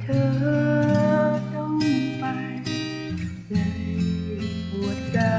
เธอต้องไปในปวดดา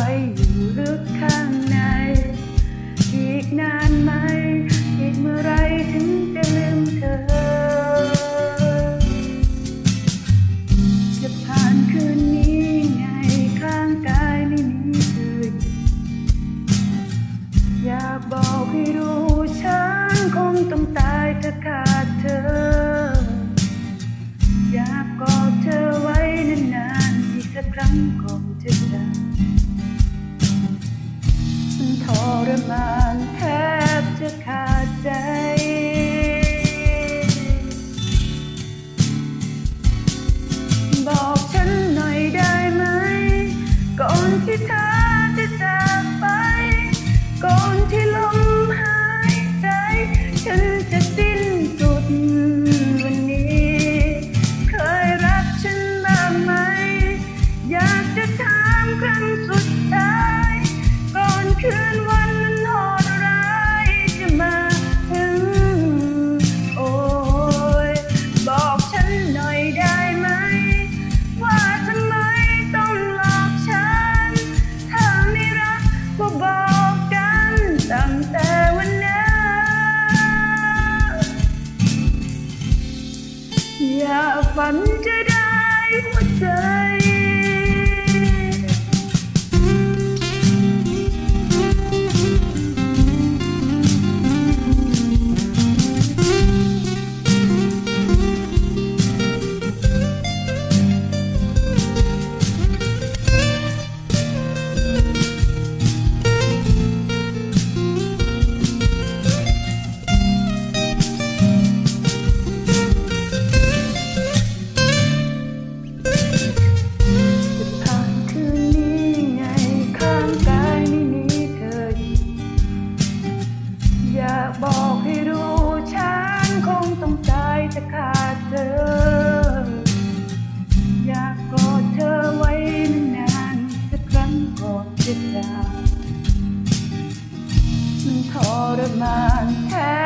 ว้อยู่ลึกข้างใน อีกนานไหม อีกเมื่อไรถึงจะลืมเธอ จะผ่านคืนนี้ไงข้างกายไม่มีคืนอยากบอกให้รู้ฉันคงต้องตายถ้าขาดเธอ อยากกอดเธอไว้นานๆอีสักครั้งก่อน love. வஞ்சரி out of my head.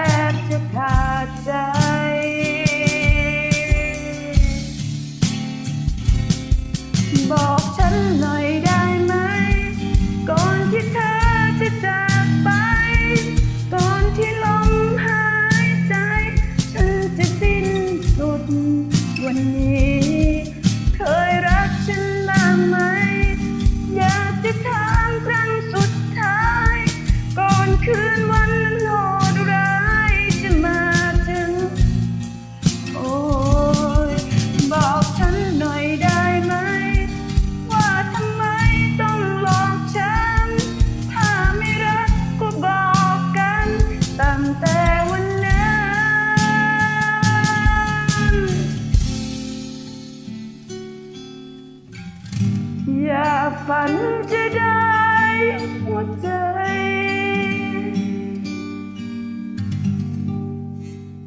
ฝันจะได้หัวใจ